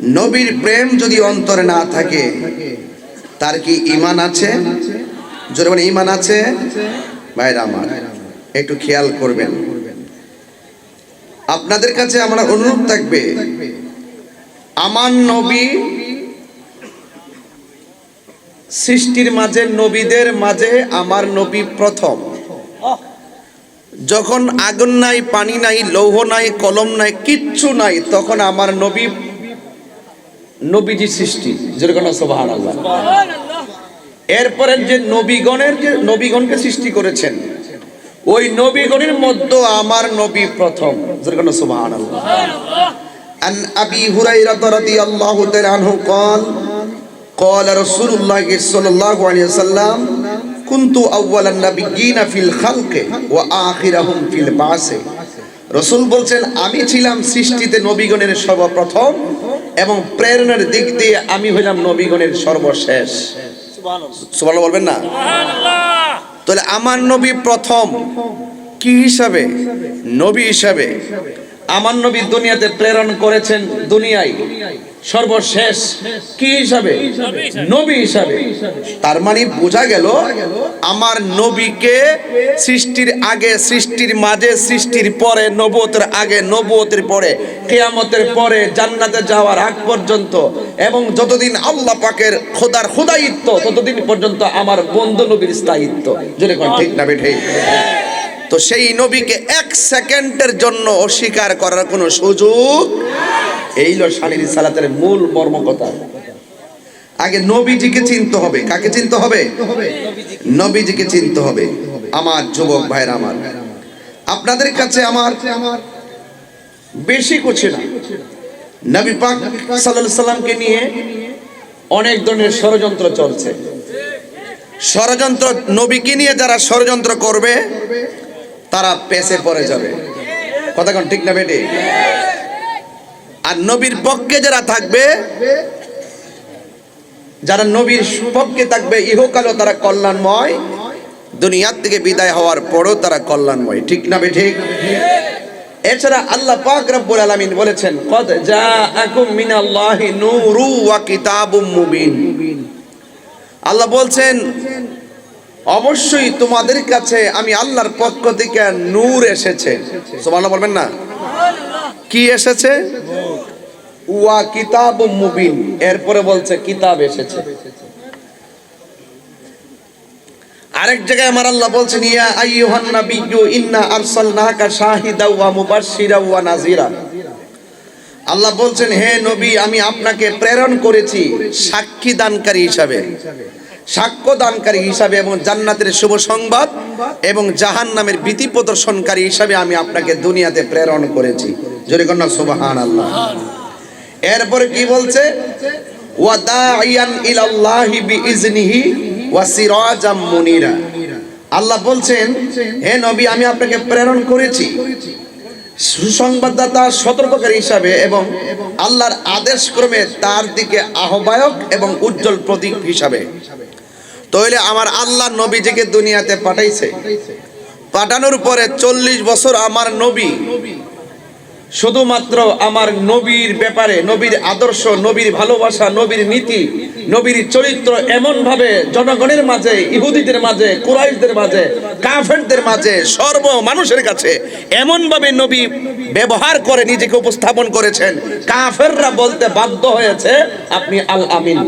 নবীর প্রেম যদি অন্তরে না থাকে, তার কি ইমান আছে? জোরে বলে ইমান আছে? ভাইরা আমার, একটু খেয়াল করবেন। আপনাদের কাছে আমার অনুরোধ থাকবে, আমার নবী সৃষ্টির মাঝে, নবীদের মাঝে আমার নবী প্রথম। যখন আগুন নাই, পানি নাই, লৌহ নাই, কলম নাই, কিচ্ছু নাই, তখন আমার নবী নবীজি সৃষ্টি যেরকম সোবাহান আল্লাহ এরপরে যে নবীগণের যে নবীগণকে সৃষ্টি করেছেন ওই নবীগণের মধ্যে আমার নবী প্রথম যেরকম সোবাহান আল্লাহ عن أبي هريرة رضي الله تعالى عنه قال قال رسول الله صلى الله عليه وسلم كنت أول النبيين في الخلق وآخرهم في البعث রসুল বলছেন আমি ছিলাম সৃষ্টিতে নবীগণের সর্বপ্রথম এবং প্রেরণার দিক দিয়ে আমি হইলাম নবীগণের সর্বশেষ। সুবহানাল্লাহ। বলবেন না? তাহলে আমার নবী প্রথম কি হিসাবে? নবী হিসাবে। আমার নবী দুনিয়াতে প্রেরণ করেছেন দুনিয়ায়। সর্বশেষ কি হিসাবে? নবী হিসাবে। তার মানে বোঝা গেল আমার নবীকে সৃষ্টির আগে সৃষ্টির মাঝে সৃষ্টির পরে নবতের আগে নবতের পরে কেয়ামতের পরে জান্নাতে যাওয়ার আগ পর্যন্ত এবং যতদিন আল্লাহ পাকের খোদার খোদায়িত্ব ততদিন পর্যন্ত আমার বন্ধু নবীর স্থায়িত্ব। যদি ঠিক না বেঠে তো সেই নবীকে এক সেকেন্ডের জন্য অস্বীকার করার কোনো সুযোগ এই শালীর সালাতের মূল মর্মকথা আগে নবীজিকে চিনতে হবে। কাকে চিনতে হবে? নবীজিকে চিনতে হবে। আমার যুবক ভাইরা আমার। আপনাদের কাছে আমার বেশি কুছে না। নবী পাক সাল্লাল্লাহু সাল্লামকে নিয়ে অনেক ধরনের ষড়যন্ত্র চলছে। ষড়যন্ত্র নবীকে নিয়ে যারা ষড়যন্ত্র করবে তারা পেছে পড়ে যাবে। কথা কোন ঠিক না বেটে? আর নবীর পক্ষে যারা থাকবে, যারা নবীর পক্ষে থাকবে, ইহকালও তারা কল্যাণময়। দুনিয়ার থেকে বিদায় হওয়ার পরও তারা কল্যাণময়। ঠিক না বে ঠিক এছাড়া আল্লাহ পাক রব্বুল আলামিন বলেছেন, কদ জাআকুম মিনাল্লাহি নূরু ওয়া কিতাবুম মুবিন। আল্লাহ বলছেন অবশ্যই তোমাদের কাছে আমি আল্লাহর পক্ষ থেকে নূর এসেছে। সুবহানাল্লাহ বলবেন না? কি এসেছে? ওয়া কিতাব মুবিন। এরপরে বলছে কিতাব এসেছে। আরেক জায়গায় আমার আল্লাহ বলছেন, ইয়া আইয়ুহান নাবিয়্যু, ইন্না আরসালনাকা শাহিদা ওয়া মুবাশশিরা ওয়া নাযিরা। আল্লাহ বলছেন, হে নবী, আমি আপনাকে প্রেরণ করেছি সাক্ষী দানকারী হিসাবে। সাক্ষ্য দানকারী হিসাবে এবং জান্নাতের শুভ সংবাদ এবং জাহান নামের ভীতি প্রদর্শনকারী হিসাবে আমি আপনাকে দুনিয়াতে প্রেরণ করেছি। জোরে আল্লাহ এরপরে কি বলছে? আল্লাহ বলছেন, হে নবী, আমি আপনাকে প্রেরণ করেছি। সুসংবাদদাতা, সতর্ককারী হিসাবে এবং আল্লাহর আদেশ ক্রমে তার দিকে আহ্বায়ক এবং উজ্জ্বল প্রতীক হিসাবে। তাহলে আমার আল্লাহ নবীজিকে দুনিয়াতে পাঠাইছে। পাঠানোর পরে চল্লিশ বছর আমার নবী শুধুমাত্র আমার নবীর ব্যাপারে, নবীর আদর্শ, নবীর ভালোবাসা, নবীর নীতি, নবীর চরিত্র এমনভাবে জনগণের মাঝে, ইহুদিদের মাঝে, কুরাইশদের মাঝে, কাফেরদের মাঝে, সর্ব মানুষের কাছে এমনভাবে নবী ব্যবহার করে নিজেকে উপস্থাপন করেছেন। কাফেররা বলতে বাধ্য হয়েছে, আপনি আল আমিন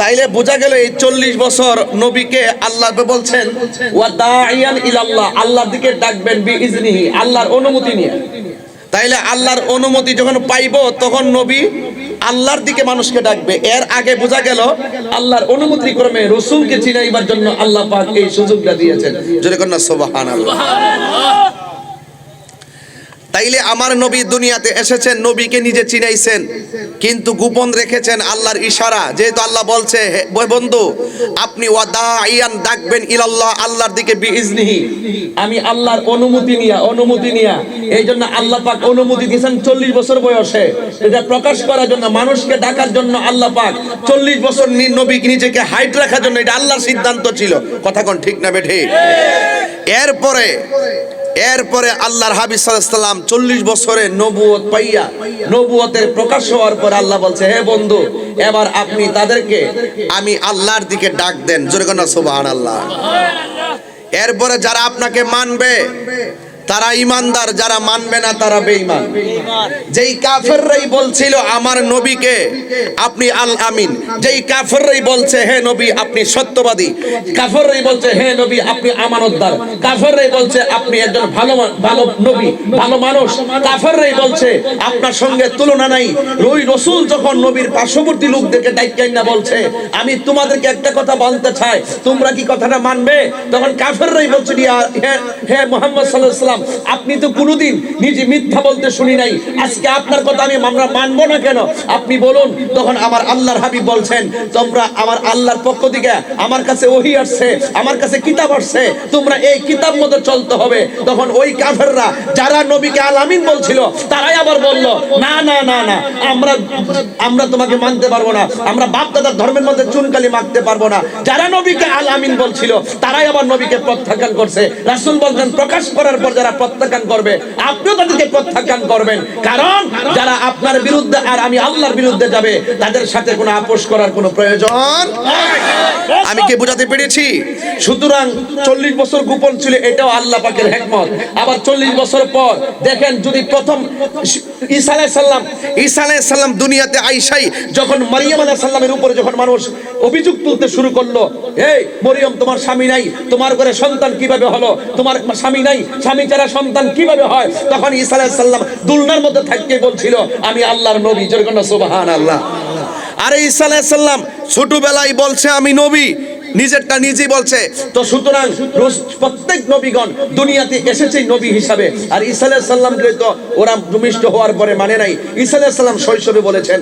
তাইলে বোঝা গেল এই চল্লিশ বছর নবীকে আল্লাহ বলছেন, ওয়া দাইয়ান ইলাল্লাহ, আল্লাহর দিকে ডাকবেন বি ইজনিহি, আল্লাহর অনুমতি নিয়ে। তাইলে আল্লাহর অনুমতি যখন পাইব, তখন নবী আল্লাহর দিকে মানুষকে ডাকবে। এর আগে বোঝা গেল, আল্লাহর অনুমতি ক্রমে রসুলকে চিনাইবার জন্য আল্লাহ পাক এই সুযোগটা দিয়েছেন। যদি কন্যা, সুবহানাল্লাহ। তাইলে আমার নবী দুনিয়াতে এসেছেন, নবীকে নিজে চিনাইছেন, কিন্তু গোপন রেখেছেন আল্লাহর ইশারা। যেহেতু আল্লাহ বলছে বন্ধু, আপনি ওয়াদাইয়ান ডাকবেন ইলাল্লাহ, আল্লাহর দিকে আমি আল্লাহর অনুমতি নিয়া অনুমতি নিয়া, এই জন্য আল্লাহ পাক অনুমতি দিয়েছেন চল্লিশ বছর বয়সে। এটা প্রকাশ করার জন্য, মানুষকে ডাকার জন্য আল্লাহ পাক চল্লিশ বছর নি- নবীকে নিজেকে হাইট রাখার জন্য এটা আল্লাহর সিদ্ধান্ত ছিল। কথা কোন ঠিক না বেঠে এরপরে এরপরে আল্লাহর হাবিব সাল্লাম চল্লিশ বছরে নবুয়ত পাইয়া নবুয়তের প্রকাশ হওয়ার পর আল্লাহ বলছে, হে বন্ধু, এবার আপনি তাদেরকে, আমি আল্লাহর দিকে ডাক দেন। জোরে কন্যা সুবাহান আল্লাহ এরপরে যারা আপনাকে মানবে তারা ইমানদার, যারা মানবে না তারা বেঈমান। যেই কাফেররাই বলছিল, আমার নবীকে আপনি আল আমিন। যেই কাফেররাই বলছে, হে নবী, আপনি সত্যবাদী। কাফেররাই বলছে, হে নবী, আপনি আমানতদার। কাফেররাই বলছে, আপনি একজন ভালো ভালো নবী, ভালো মানুষ। কাফেররাই বলছে, আপনার সঙ্গে তুলনা নাই। রই রসুল যখন নবীর পার্শ্ববর্তী লোকদেরকে দায়িত্ব না বলছে, আমি তোমাদেরকে একটা কথা বলতে চাই, তোমরা কি কথাটা মানবে? তখন কাফেররাই বলছে হে হে মোহাম্মদ সাল্লাল্লাহু আলাইহি আপনি তো কোনোদিন নিজে মিথ্যা বলতে শুনি নাই। আজকে আপনার কথা আমি আমরা মানবো না কেন? আপনি বলুন, তখন আমার আল্লাহর হাবিব বলছেন, তোমরা আমার আল্লাহর পক্ষ থেকে আমার কাছে ওহি আসছে, আমার কাছে কিতাব আসছে, তোমরা এই কিতাব মতো চলতে হবে। তখন ওই কাফেররা, যারা নবীকে আল আমিন বলছিল, তারাই আবার বলল, না না না না, আমরা আমরা তোমাকে মানতে পারব না, আমরা বাপ দাদার ধর্মের মধ্যে চুনকালি মাখতে পারব না। যারা নবীকে আল আমিন বলছিল, তারাই আবার নবীকে প্রত্যাখ্যান করছে। রাসূল বলছেন, প্রকাশ করার পর যারা প্রত্যাখ্যান করবে আপনিও তাদেরকে প্রত্যাখ্যান করবেন। কারণ যারা আপনার বিরুদ্ধে আর আমি আল্লাহর বিরুদ্ধে যাবে তাদের সাথে কোনো আপোষ করার কোনো প্রয়োজন আমি কি বোঝাতে পেরেছি? সুতরাং চল্লিশ বছর গোপন ছিল এটাও আল্লাহ পাকের হেকমত। আবার চল্লিশ বছর পর দেখেন যদি প্রথম ঈসা আলাইহিস সালাম ঈসা আলাইহিস সালাম দুনিয়াতে আইসাই যখন মারিয়াম আলাইহিস সালামের উপরে যখন মানুষ অভিযোগ তুলতে শুরু করল এই মরিয়ম তোমার স্বামী নাই তোমার ঘরে সন্তান কীভাবে হলো? তোমার স্বামী নাই স্বামী ছাড়া সন্তান কীভাবে হয়? তখন ঈসা সালাম দুলনার মধ্যে থাকতে বলছিল, আমি আল্লাহর নবী। যেরকম সোবাহান আল্লাহ আরে ঈসা সাল্লাম ছোটবেলায় বলছে, আমি নবী। নিজেরটা নিজেই বলছে। তো সুতরাং প্রত্যেক নবীগণ দুনিয়াতে এসেছে নবী হিসাবে। আর আলাইহিস সাল্লামকে তো ওরা ভূমিষ্ঠ হওয়ার পরে মানে নাই। আলাইহিস সাল্লাম শৈশবে বলেছেন,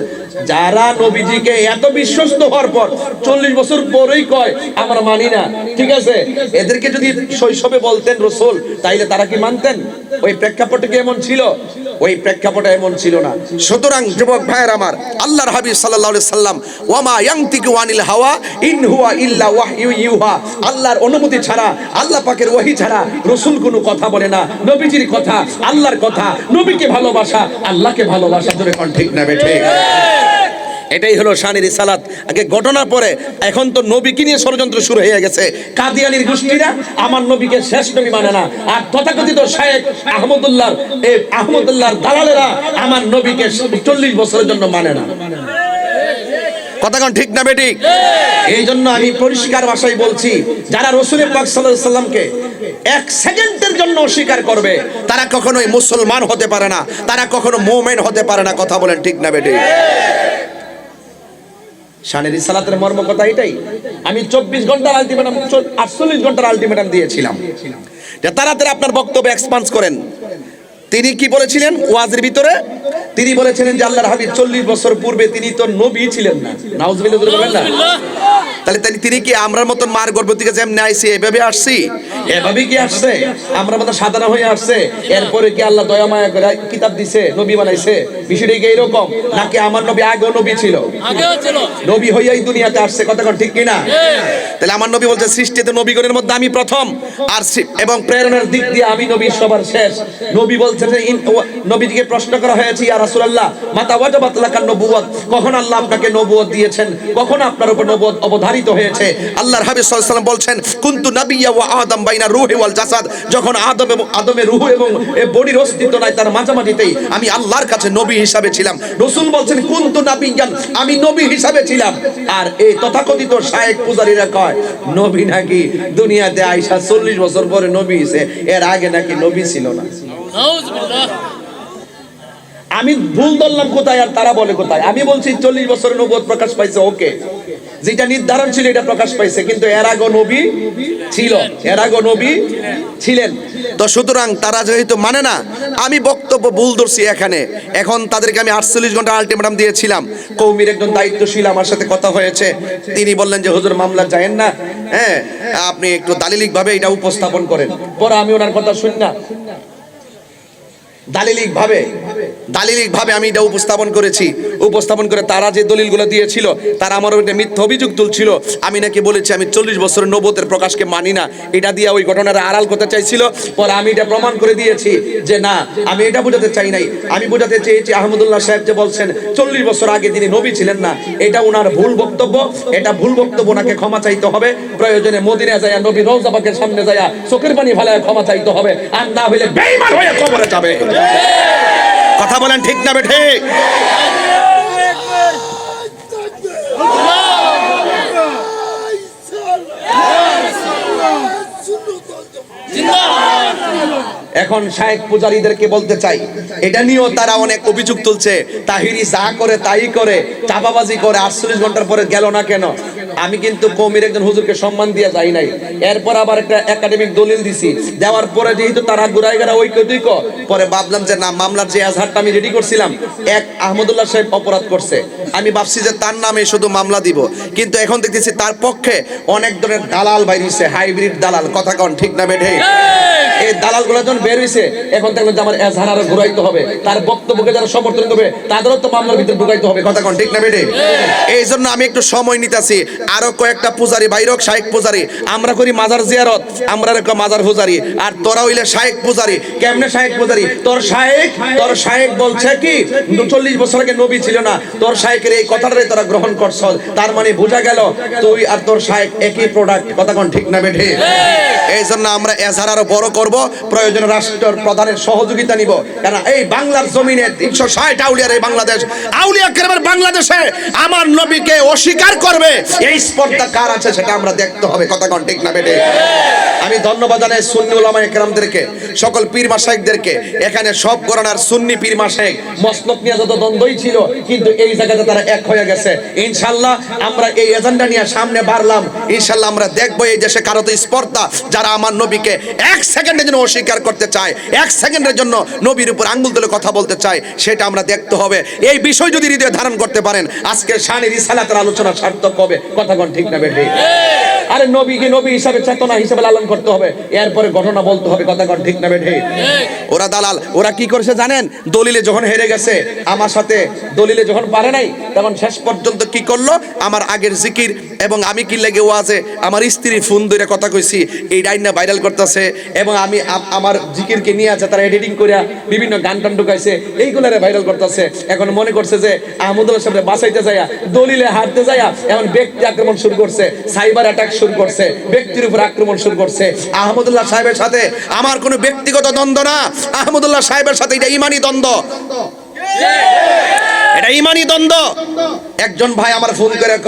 যারা নবীজিকে এত বিশ্বস্ত হওয়ার পর চল্লিশ বছর পরেই কয়, আমরা মানি না। ঠিক আছে? এদেরকে যদি শৈশবে বলতেন রসুল, তাইলে তারা কি মানতেন? ওই প্রেক্ষাপটে কি এমন ছিল? ওই প্রেক্ষাপটে এমন ছিল না। সুতরাং যুবক ভাইয়ের আমার, আল্লাহর হাবিব আলাইহি সাল্লাম, ওয়ামা ইয়ানতিকু ওয়ানিল হাওয়া, ইন হুয়া ইল্লা ওয়াহিউ ইউহা। আল্লাহর অনুমতি ছাড়া, আল্লাহ পাকের ওয়াহি ছাড়া রসুল কোনো কথা বলে না। নবীজির কথা, আল্লাহর কথা, নবীকে ভালোবাসা, আল্লাহকে ভালোবাসা ধরে কোন ঠিক না বেঠে। এটাই হলো শানের সালাত। আগে ঘটনা পরে, এখন তো নবীকে নিয়ে ষড়যন্ত্র শুরু হয়ে গেছে। কাদিয়ানির গোষ্ঠীরা আমার নবীকে শেষ নবী মানে না। আর তথাকথিত শায়েখ আহমদুল্লাহ এই আহমদুল্লাহর দালালেরা আমার নবীকে চল্লিশ বছরের জন্য মানে না। কথা কোন, ঠিক না বেঠিক? এই জন্য আমি পরিষ্কার ভাষায় বলছি, যারা রসুল সাল্লামকে এক সেকেন্ডের জন্য অস্বীকার করবে, তারা কখনোই মুসলমান হতে পারে না। তারা কখনো মোমেন হতে পারে না। কথা বলেন, ঠিক না বেঠিক? শানের সালাতের মর্ম কথা এটাই। আমি চব্বিশ ঘণ্টার আলটিমেটাম আটচল্লিশ ঘণ্টার আলটিমেটাম দিয়েছিলাম। তাড়াতাড়ি আপনার বক্তব্য এক্সপান্স করেন। তিনি কি বলেছিলেন? ওয়াজের ভিতরে? তিনি বলেছিলেন যে আল্লাহর হাবিব চল্লিশ বছর পূর্বে তিনি তো নবী ছিলেন না। নাউজুবিল্লাহ বলেন না। তাহলে তাই তিনি কি আমরার মতন মার গর্ভ থেকে যেমনি আইছি এভাবে আসছি? এভাবে কি আসছে? আমরা মতো সাধারণ হয়ে আসছে। এরপরে কি আল্লাহ দয়া মায়া করে কিতাব দিছে নবী বানাইছে? বিষয়টা কি এরকম নাকি আমার নবী আগেও নবী ছিল? নবী হইয়াই দুনিয়াতে আসছে কথা ঠিক কিনা? তাহলে আমার নবী বলছে সৃষ্টিতে নবীগণের মধ্যে আমি প্রথম আর এবং প্রেরণার দিক দিয়ে আমি নবী সবার শেষ। নবী বলছে যে ও- প্রশ্ন করা হয়েছে ইয়া রাসূলুল্লাহ মাতা ওয়াজাবাত লাকান নবুয়ত কখন আল্লাহ আপনাকে নবুয়ত দিয়েছেন? কখন আপনার উপর নবুয়ত অবধারিত হয়েছে। আল্লাহর হাবিব সাল্লাল্লাহু আলাইহি সাল্লাম বলছেন, কুনতু নাবিয়্যা ওয়া আদম বাইনা রূহি ওয়াল জাসাদ। যখন আদম এবং আদমের রূহ এবং এ বডির অস্তিত্ব নাই, তার মাঝামাঝিতেই আমি আল্লাহর কাছে নবী হিসাবে ছিলাম। রাসূল বলছেন, কুনতু নাবিয়্যান আমি নবী হিসাবে ছিলাম। আর এই তথাকথিত শায়েক পূজারীরা কয়, নবী নাকি দুনিয়াতে আইসা চল্লিশ বছর পরে নবী হইছে, এর আগে নাকি নবী ছিল না। আমি ভুল ধরলাম কোথায় আর তারা বলে কোথায়? আমি বলছি, চল্লিশ বছরের নবুয়ত প্রকাশ পাইছে, ওকে। যেটা নির্ধারণ ছিল, এটা প্রকাশ পাইছে। কিন্তু এর আগে নবী ছিল। এর আগে নবী ছিলেন। তো সুতরাং তারা যেহেতু মানে না, আমি বক্তব্য ভুল ধরছি এখানে। এখন তাদেরকে আমি আটচল্লিশ ঘণ্টা আলটিমেটাম দিয়েছিলাম। কৌমির একজন দায়িত্বশীল আমার সাথে কথা হয়েছে। তিনি বললেন যে, হুজুর, মামলা যায়েন না। হ্যাঁ আপনি একটু দালিলিকভাবে এটা উপস্থাপন করেন। পরে আমি ওনার কথা শুন না দালিলিক ভাবে দালিলিক ভাবে আমি এটা উপস্থাপন করেছি। উপস্থাপন করে তারা যে দলিলগুলো দিয়েছিল, তারা আমার উপরে মিথ্যা অভিযোগ তুলছিল। আমি নাকি বলেছি, আমি চল্লিশ বছরের নবতের প্রকাশকে মানি না। এটা দিয়ে ওই ঘটনাটা আড়াল করতে চাইছিল। পরে আমি এটা প্রমাণ করে দিয়েছি যে না, আমি এটা বোঝাতে চাই নাই। আমি বোঝাতে চেয়েছি, আহমদুল্লাহ সাহেব যে বলছেন, চল্লিশ বছর আগে তিনি নবী ছিলেন না, এটা ওনার ভুল বক্তব্য। এটা ভুল বক্তব্য ওনাকে ক্ষমা চাইতে হবে। প্রয়োজনে মদিনা যায় নবী রৌজাবাকের সামনে যায় চোখের পানি ফেলায় ক্ষমা চাইতে হবে। আর না হইলে বেইমান হয়ে কবরে যাবে। কথা বলেন ঠিক না বেঠে। এখন শায়েক পূজারীদেরকে বলতে চাই, এটা নিয়েও তারা অনেক অভিযোগ তুলছে। তাহিরি যা করে তাই করে চাপাবাজি করে, আটচল্লিশ ঘণ্টার পরে গেল না কেন? আমি কিন্তু কৌমির একজন হুজুরকে সম্মান দিয়ে যাই নাই। এরপর আবার একটা একাডেমিক দলিল দিছি। দেওয়ার পরে যেহেতু তারা গুড়াই গাড়া ঐক্য দুইক পরে ভাবলাম যে না মামলার যে আজহারটা আমি রেডি করছিলাম এক আহমদুল্লাহ সাহেব অপরাধ করছে। আমি ভাবছি যে তার নামে শুধু মামলা দিব। কিন্তু এখন দেখতেছি তার পক্ষে অনেক ধরনের দালাল বাইরিছে হাইব্রিড দালাল। কথা কন ঠিক না বেঠে? এই দালালগুলো যখন বের হইছে এখন দেখলাম যে আমার এজহার আরও ঘুরাইতে হবে। তার বক্তব্যকে যারা সমর্থন করবে তাদেরও তো মামলার ভিতরে ঢুকাইতে হবে। কথা কোন ঠিক না বেটে এই জন্য আমি একটু সময় নিতেছি। আরও কয়েকটা পূজারি বাইরক শাহেক পূজারি। আমরা করি মাজার জিয়ারত, আমরা রেখো মাজার পূজারি। আর তোরা হইলে শাহেক পূজারি। কেমনে শাহেক পূজারি? তোর শাহেক তোর শাহেক বলছে কি চল্লিশ বছর আগে নবী ছিল না, তোর শাহেকের এই কথাটাই তোরা গ্রহণ করছ। তার মানে বোঝা গেল, তুই আর তোর শাহেক একই প্রোডাক্ট কথা কোন ঠিক না বেঠে? এই জন্য আমরা এজার আরও বড় করব, প্রয়োজন রাষ্ট্রের প্রধানের সহযোগিতা নিব। কারণ এই বাংলার জমিনে তিনশো ষাট আউলিয়ার এই বাংলাদেশ, আউলিয়া বাংলাদেশে আমার নবীকে অস্বীকার করবে কার আছে সেটা আমরা দেখতে হবে। কথা কন ঠিক না বেটে? আমি ধন্যবাদ জানাই সুন্নি একরামদেরকে সকল পীর মাসাইকদেরকে এখানে সব সুন্নি পীর মাসাইক নিয়ে যত দ্বন্দ্বই ছিল, কিন্তু এই জায়গাতে তারা এক হয়ে গেছে। আমরা এই এজেন্ডা নিয়ে সামনে বাড়লাম। আমরা দেখব এই দেশে কারও তো স্পর্ধা যারা আমার নবীকে এক সেকেন্ডের জন্য অস্বীকার করতে চায়, এক সেকেন্ডের জন্য নবীর উপর আঙ্গুল তুলে কথা বলতে চায়, সেটা আমরা দেখতে হবে। এই বিষয় যদি হৃদয়ে ধারণ করতে পারেন, আজকে শানি রিসালাতের আলোচনা সার্থক হবে। কথা কোন ঠিক না বেঠে আরে নবীকে নবী হিসাবে চেতনা হিসাবে লালন করতে হবে। এরপরে ঘটনা বলতে হবে, কথা কোন ঠিক না বেঠে ওরা দালাল, ওরা কি করেছে জানেন? দলিলে যখন হেরে গেছে, আমার সাথে দলিলে যখন পারে নাই তখন শেষ পর্যন্ত কি করল? আমার আগের জিকির এবং আমি কি লেগে ও আছে আমার স্ত্রী ফোন ধরে কথা কইছি, এই ডাইনা ভাইরাল করতেছে এবং আমি আমার জিকিরকে নিয়ে আছে, তারা এডিটিং করে বিভিন্ন গান টান ঢুকাইছে, এইগুলারে ভাইরাল করতেছে। এখন মনে করছে যে আহমদুল্লাহ সাহেব বাঁচাইতে যাইয়া, দলিলে হারতে যাইয়া এখন ব্যক্তি আক্রমণ শুরু করছে, সাইবার অ্যাটাক শুরু করছে, ব্যক্তির উপর আক্রমণ শুরু করছে। আহমদুল্লাহ সাহেবের সাথে আমার কোনো ব্যক্তিগত দ্বন্দ্ব না। আহমদুল্লাহ সাহেবের সাথে এটা ইমানি দ্বন্দ্ব। এটা ইমানি দ্বন্দ্ব। একজন ভাই আমার ফোন করে ক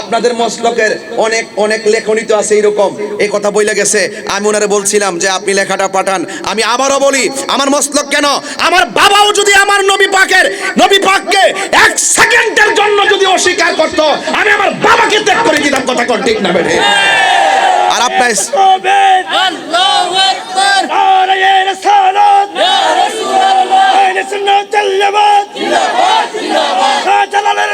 আপনাদের মসলকের অনেক অনেক লেখনী তো আছে এরকম এই কথা বইলে গেছে। আমি ওনারে বলছিলাম যে আপনি লেখাটা পাঠান। আমি আবারও বলি আমার মসলক কেন? আমার বাবাও যদি আমার নবী পাকের নবী পাককে এক সেকেন্ডের জন্য যদি অস্বীকার করত আমি আমার বাবাকে ত্যাগ করে দিতাম। কথা কর ঠিক না বেঠে। আর আপনার শাহজালালের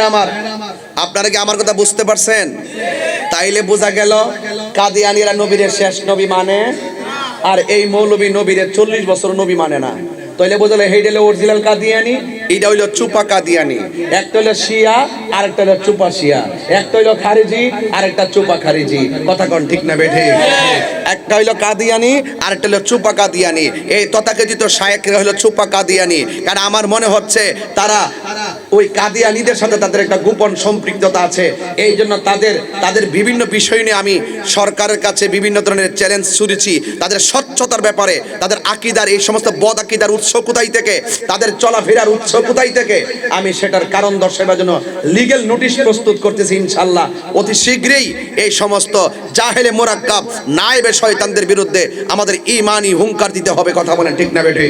আমার, আপনারা কি আমার কথা বুঝতে পারছেন? তাইলে বোঝা গেল কাদিয়ানিরা নবীর শেষ নবী মানে আর এই মৌলবী নবীরে চল্লিশ বছর নবী মানে না। তাইলে বোঝালো হেইডেলে অরিজিনাল কাদিয়ানি এটা হইল চুপা কাদিয়ানি। একটা হইল শিয়া আর একটা হইল চুপা শিয়া। একটা হইল খারিজি আর একটা চুপা খারিজি। কথা কোন ঠিক না বেঠে? একটা হইল কাদিয়ানি আর একটা হইল চুপা কাদিয়ানি। এই তথাকথিত শায়েকরা হইল চুপা কাদিয়ানি। কারণ আমার মনে হচ্ছে তারা ওই কাদিয়ানিদের সাথে তাদের একটা গোপন সম্পৃক্ততা আছে। এই জন্য তাদের তাদের বিভিন্ন বিষয় নিয়ে আমি সরকারের কাছে বিভিন্ন ধরনের চ্যালেঞ্জ ছুড়েছি। তাদের স্বচ্ছতার ব্যাপারে, তাদের আকিদার, এই সমস্ত বদ আকিদার উৎস কোথায় থেকে, তাদের চলাফেরার উৎস কোথায় থেকে? আমি সেটার কারণ দর্শাবার জন্য লিগেল নোটিশ প্রস্তুত করতেছি ইনশাল্লাহ অতি শীঘ্রই এই সমস্ত জাহেলে মোরাক্কাব, নায়েবে শয়তানদের বিরুদ্ধে আমাদের ইমানি হুঙ্কার দিতে হবে, কথা বলেন ঠিক না বেঠে?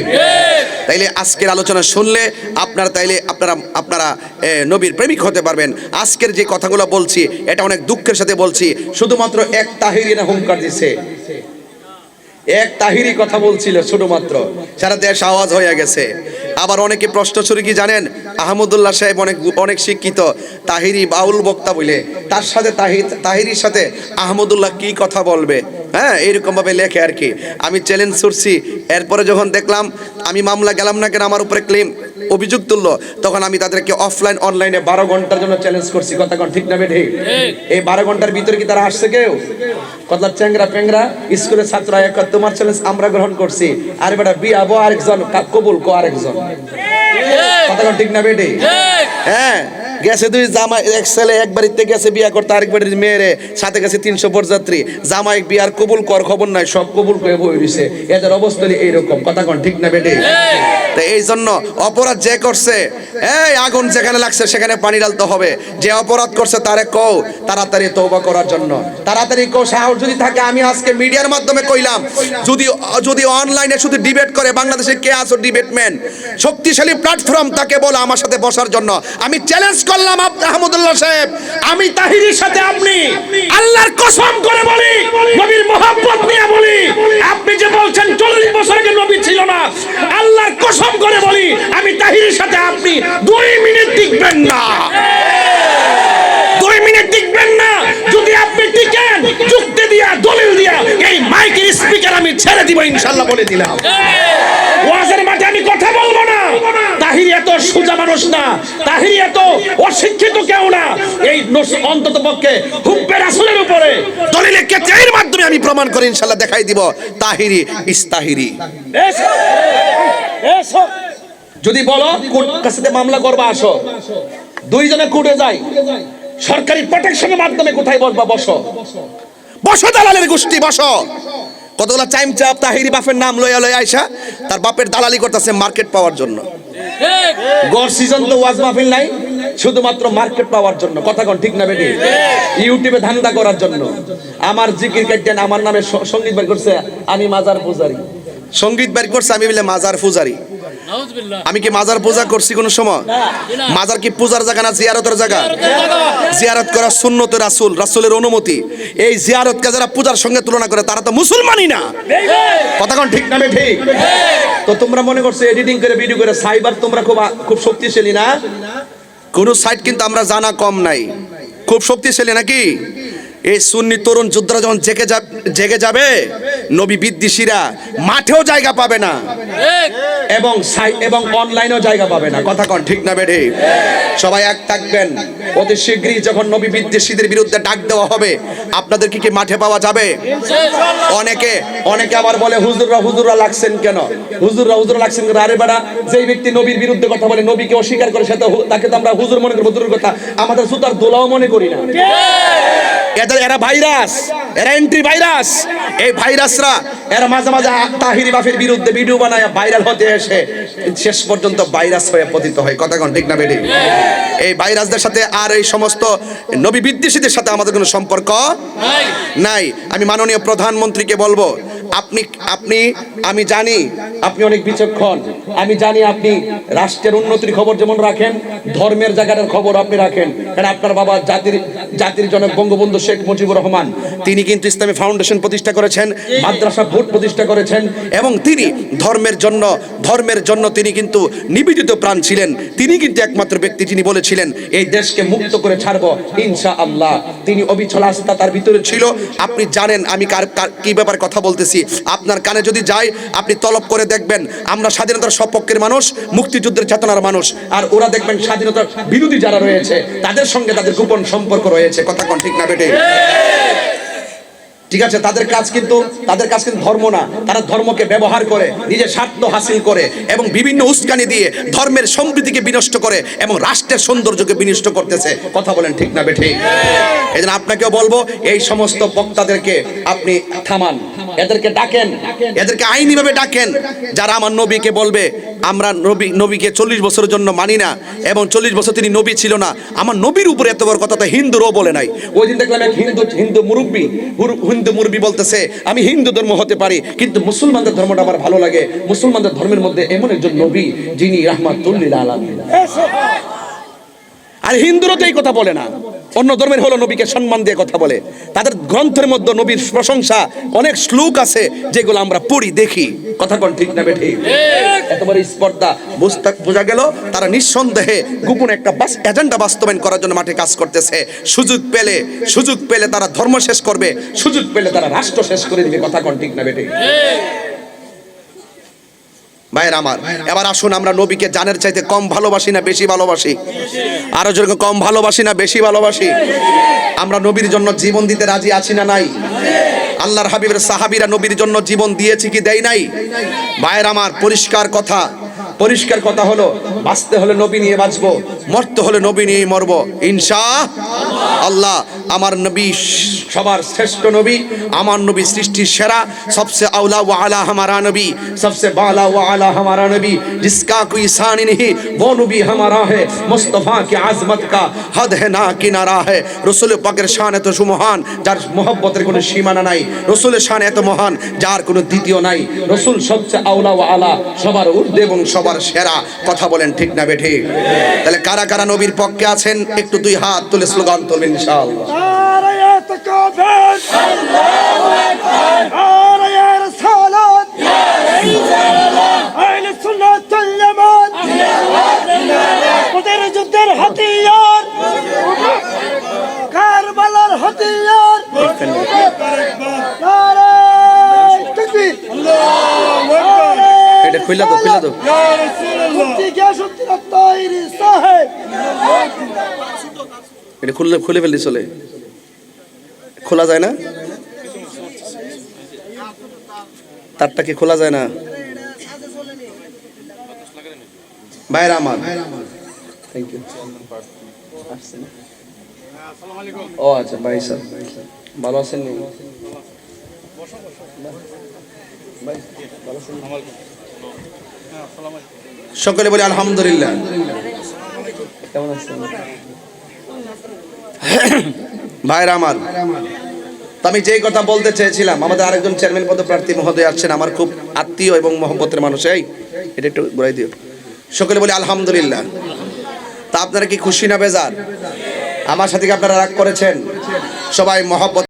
তাইলে আজকের আলোচনা শুনলে আপনারা তাইলে আপনারা আপনারা নবীর প্রেমিক হতে পারবেন। আজকের যে কথাগুলো বলছি, এটা অনেক দুঃখের সাথে বলছি। শুধুমাত্র এক তাহিরিনা হুঙ্কার দিছে। এক তাহিরি কথা বলছিল শুধুমাত্র। সারা দেশ আওয়াজ হয়ে গেছে। আবার অনেকে প্রশ্ন ছড়ি কি জানেন? আহমদুল্লাহ সাহেব অনেক অনেক শিক্ষিত। তাহিরি বাউল বক্তা বলে তার সাথে তাহির তাহিরির সাথে আহমদুল্লাহ কি কথা বলবে? হ্যাঁ এইরকমভাবে লেখে আর কি। আমি চ্যালেঞ্জ ছুটছি এরপরে যখন দেখলাম, আমি মামলা গেলাম না কেন? আমার উপরে ক্লেম অভিযোগ তুললো তখন আমি তাদেরকে অফলাইন অনলাইনে বারো ঘণ্টার জন্য চ্যালেঞ্জ করছি। কথা কোন ঠিক না বেঠে? এই বারো ঘণ্টার ভিতরে কি তারা আসছে কেউ? কথা চ্যাংরা প্যাংরা স্কুলের ছাত্র এক তোমার চ্যালেঞ্জ আমরা গ্রহণ করছি। আর বেটা বিয়াবো আরেকজন কবুল কো আরেকজন। কথা কোন ঠিক না বেঠে? হ্যাঁ। গেছে দুই জামাই এক ছেলে এক বাড়িতে গেছে বিয়া করতে আরেক বাড়ির মেয়েরে সাথে গেছে তিনশো পরযাত্রী জামাই বিয়ার কবুল কর খবর নাই সব কবুল করে বই দিছে। এদের অবস্থা এইরকম। কথা কোন ঠিক না বেটে? তো এই জন্য অপরাধ যে করছে এই আগুন যেখানে লাগছে, সেখানে পানি ঢালতে হবে। যে অপরাধ করছে, তারে কও, তাড়াতাড়ি তওবা করার জন্য। তাড়াতাড়ি কও, সাহস যদি থাকে, আমি আজকে মিডিয়ার মাধ্যমে কইলাম, যদি যদি অনলাইনে শুধু ডিবেট করে, বাংলাদেশে কে আছো ডিবেটম্যান শক্তিশালী প্ল্যাটফর্ম তাকে বলো আমার সাথে বসার জন্য। আমি চ্যালেঞ্জ করলাম আহমদুল্লাহ সাহেব, আমি তাহিরির সাথে আপনি, আল্লাহর কসম করে বলি, নবীর মোহাম্মত নিয়ে বলি, আপনি যে কসম করে বলি আমি তাহিরের সাথে আপনি দুই মিনিট টিকবেন না। দুই মিনিট টিকবেন না। যদি আপনি টিকেন যুক্তি দিয়া দলিল দিয়া এই মাইকের স্পিকার আমি ছেড়ে দিব ইনশাল্লাহ বলে দিলাম। ওয়াজের মাঠে আমি কথা বলব না। তাহিরি এত সোজা মানুষ না। তাহিরি এত অশিক্ষিত কেউ না। এই অন্তত পক্ষে হুব্বে রাসূলের উপরে। দলিলে কেতের মাধ্যমে আমি প্রমাণ করে ইনশাল্লাহ দেখাই দিব তাহিরি ইস্তাহিরি। যদি বলো কোর্ট কাছে মামলা করবা আসো। দুইজনে কোর্টে যাই। সরকারি প্রোটেকশনের মাধ্যমে কোথায় বসবা বসো? বসো দালালের গোষ্ঠী বসো। কতগুলা চাইম চাপ তাহিরি বাপের নাম লইয়া লইয়া আইসা তার বাপের দালালি করতেছে মার্কেট পাওয়ার জন্য। গড় সিজন তো ওয়াজ মাহফিল নাই শুধুমাত্র মার্কেট পাওয়ার জন্য। কথা কোন ঠিক না বেটি? ইউটিউবে ধান্দা করার জন্য। আমার জিকির কাটেন আমার নামে সংগীত বের করছে আমি মাজার পূজারি। সংগীত বের করছে আমি বলে মাজার পূজারি। আমি কি মাজার পূজা করছি কোন সময়? মাজার কি পূজার জায়গা না জিয়ারতের জায়গা? জিয়ারত করা সুন্নত রাসুল রাসুলের অনুমতি। এই জিয়ারতকে যারা পূজার সঙ্গে তুলনা করে তারা তো মুসলমানই না। কথা কোন ঠিক না বে ঠিক? তো তোমরা মনে করছ এডিটিং করে ভিডিও করে সাইবার তোমরা খুব খুব শক্তিশালী না? কোন সাইট কিন্তু আমরা জানা কম নাই। খুব শক্তিশালী নাকি? এই সুন্নি তরুণ যোদ্ধারা যখন জেগে যাবে জেগে যাবে নবী বিদ্বেষীরা মাঠেও জায়গা পাবে না। এবং এবং অনলাইনেও জায়গা পাবে না। কথা কন ঠিক না বেঠে? সবাই এক থাকবেন। অতি শীঘ্রই যখন নবী বিদ্বেষীদের বিরুদ্ধে ডাক দেওয়া হবে আপনাদের কি কি মাঠে পাওয়া যাবে? অনেকে অনেকে আবার বলে হুজুররা হুজুররা লাগছেন কেন? হুজুররা হুজুররা লাগছেন কেন? আরে বেটা যেই ব্যক্তি নবীর বিরুদ্ধে কথা বলে নবীকে অস্বীকার করে হু- তাকে তো আমরা হুজুর মনে করি হুজুরের কথা। আমাদের সুতার দোলাও মনে করি না। এদের এরা ভাইরাস এরা এন্ট্রি ভাইরাস এই ভাইরাসরা এরা মাঝে মাঝে তাহিরি বাফের বিরুদ্ধে ভিডিও বানায় ভাইরাল হতে এসে শেষ পর্যন্ত ভাইরাস হয়ে পতিত হয়। কথা কোন ঠিক না বেটি? এই ভাইরাসদের সাথে আর এই সমস্ত নবী বিদ্বেষীদের সাথে আমাদের কোনো সম্পর্ক নাই। নাই। আমি মাননীয় প্রধানমন্ত্রীকে বলব আপনি আপনি, আমি জানি আপনি অনেক বিচক্ষণ। আমি জানি আপনি রাষ্ট্রের উন্নতির খবর যেমন রাখেন, ধর্মের জায়গাটার খবর আপনি রাখেন। কারণ আপনার বাবা জাতির জাতির জনক বঙ্গবন্ধু শেখ মুজিবুর রহমান। তিনি কিন্তু ইসলামী ফাউন্ডেশন প্রতিষ্ঠা করেছেন, মাদ্রাসা ভোট প্রতিষ্ঠা করেছেন, এবং তিনি ধর্মের জন্য ধর্মের জন্য তিনি কিন্তু নিবেদিত প্রাণ ছিলেন। তিনি কিন্তু একমাত্র ব্যক্তি যিনি বলেছিলেন, এই দেশকে মুক্ত করে ছাড়বো ইনশা আল্লাহ তিনি অবিচল আস্থা তার ভিতরে ছিল। আপনি জানেন আমি কার, কি ব্যাপারে কথা বলতেছি। আপনার কানে যদি যায়, আপনি তলব করে দেখবেন, আমরা স্বাধীনতার সপক্ষের মানুষ, মুক্তিযুদ্ধের চেতনার মানুষ, আর ওরা দেখবেন স্বাধীনতার বিরোধী যারা রয়েছে, তাদের সঙ্গে তাদের গোপন সম্পর্ক রয়েছে। কথা কন ঠিক না বেটে ঠিক আছে, তাদের কাজ কিন্তু তাদের কাজ কিন্তু ধর্ম না। তারা ধর্মকে ব্যবহার করে, নিজের স্বার্থ হাসিল করে এবং বিভিন্ন উস্কানি দিয়ে ধর্মের সম্প্রীতিকে বিনষ্ট করে এবং রাষ্ট্রের সৌন্দর্যকে বিনষ্ট করতেছে। কথা বলেন ঠিক না বেঠে? এই জন্য আপনাকেও বলব, এই সমস্ত বক্তাদেরকে আপনি থামান। এদেরকে ডাকেন। এদেরকে আইনিভাবে ডাকেন। যারা আমার নবীকে বলবে, আমরা নবী নবীকে চল্লিশ বছরের জন্য মানি না এবং চল্লিশ বছর তিনি নবী ছিল না। আমার নবীর উপরে এত বড় কথা তো হিন্দুরও বলে নাই। ওই দিন দেখলাম এক হিন্দু হিন্দু মুরব্বী হিন্দু মুরবি বলতেছে, আমি হিন্দু ধর্ম হতে পারি, কিন্তু মুসলমানদের ধর্মটা আমার ভালো লাগে। মুসলমানদের ধর্মের মধ্যে এমন একজন নবী, যিনি রাহমাতুল্লিল আলামিন। আর হিন্দুরও তো এই কথা বলে না। অন্য ধর্মের হলো নবীকে সম্মান দিয়ে কথা বলে। তাদের গ্রন্থের মধ্যে নবীর প্রশংসা অনেক শ্লোক আছে যেগুলো আমরা পড়ি দেখি। কথা কোন ঠিক না বেঠি? একেবারে স্পর্ধা। বুঝতাক বোঝা গেল তারা নিঃসন্দেহে গোপন একটা বাস এজেন্ডা বাস্তবায়ন করার জন্য মাঠে কাজ করতেছে। সুযোগ পেলে সুযোগ পেলে তারা ধর্ম শেষ করবে। সুযোগ পেলে তারা রাষ্ট্র শেষ করে দিবে। কথা কোন ঠিক না বেঠি? ভাইয়ের আমার। এবার আসুন, আমরা নবীকে জানের চাইতে কম ভালোবাসি না বেশি ভালোবাসি? আরও যেরকম কম ভালোবাসি না বেশি ভালোবাসি? আমরা নবীর জন্য জীবন দিতে রাজি আছি না নাই? আল্লাহর হাবিবের সাহাবিরা নবীর জন্য জীবন দিয়েছি কি দেয় নাই? ভাইয়ের আমার, পরিষ্কার কথা। পরিষ্কার কথা হলো, বাঁচতে হলে নবী নিয়ে বাঁচবো। মরতে হলে নবী নিয়ে মরবো ইনশা আল্লাহ আমার নবী সবার শ্রেষ্ঠ নবী আমার নবী সৃষ্টির সেরা সবসে আউলা ও আলা हमारा नबी सबसे बाला व आला हमारा नबी जिसका कोई सानी नहीं वो नबी हमारा है मुस्तफ़ा की आजमत का हद है ना किनारा है রসুল পাকের শান এত সুমহান যার মোহব্বতের কোনো সীমানা নাই রসুলের শান এত মহান যার কোনো দ্বিতীয় নাই রসুল সবচেয়ে আউলা ও আলা সবার ঊর্ধ্বে এবং সবার সেরা কথা বলেন ঠিক না বেঠে তাহলে কারা কারা নবীর পক্ষে আছেন একটু দুই হাত তুলে স্লোগান তুলবেন হাতিয়ার। কারবালার হাতিয়ার। এটা খুলে তো খুলে তো এটা খুললে খুলে ফেললি চলে। খোলা যায় না? তারটা কি খোলা যায় না? ভাইরা আমার। থ্যাংক ইউ ও আচ্ছা ভাই স্যার। ভালো আছেন নি? সকলে বলি আলহামদুলিল্লাহ। কেমন আছেন? ভাইরা আমার, তো আমি যেই কথা বলতে চেয়েছিলাম, আমাদের আরেকজন চেয়ারম্যান পদ প্রার্থী মহোদয় আসছেন, আমার খুব আত্মীয় এবং মহব্বতের মানুষ। এই, এটা একটু ঘুরাই দিও। সকলে বলি, আলহামদুলিল্লাহ। তা আপনারা কি খুশি না বেজার? আমার সাথে কি আপনারা রাগ করেছেন? সবাই মহব্বত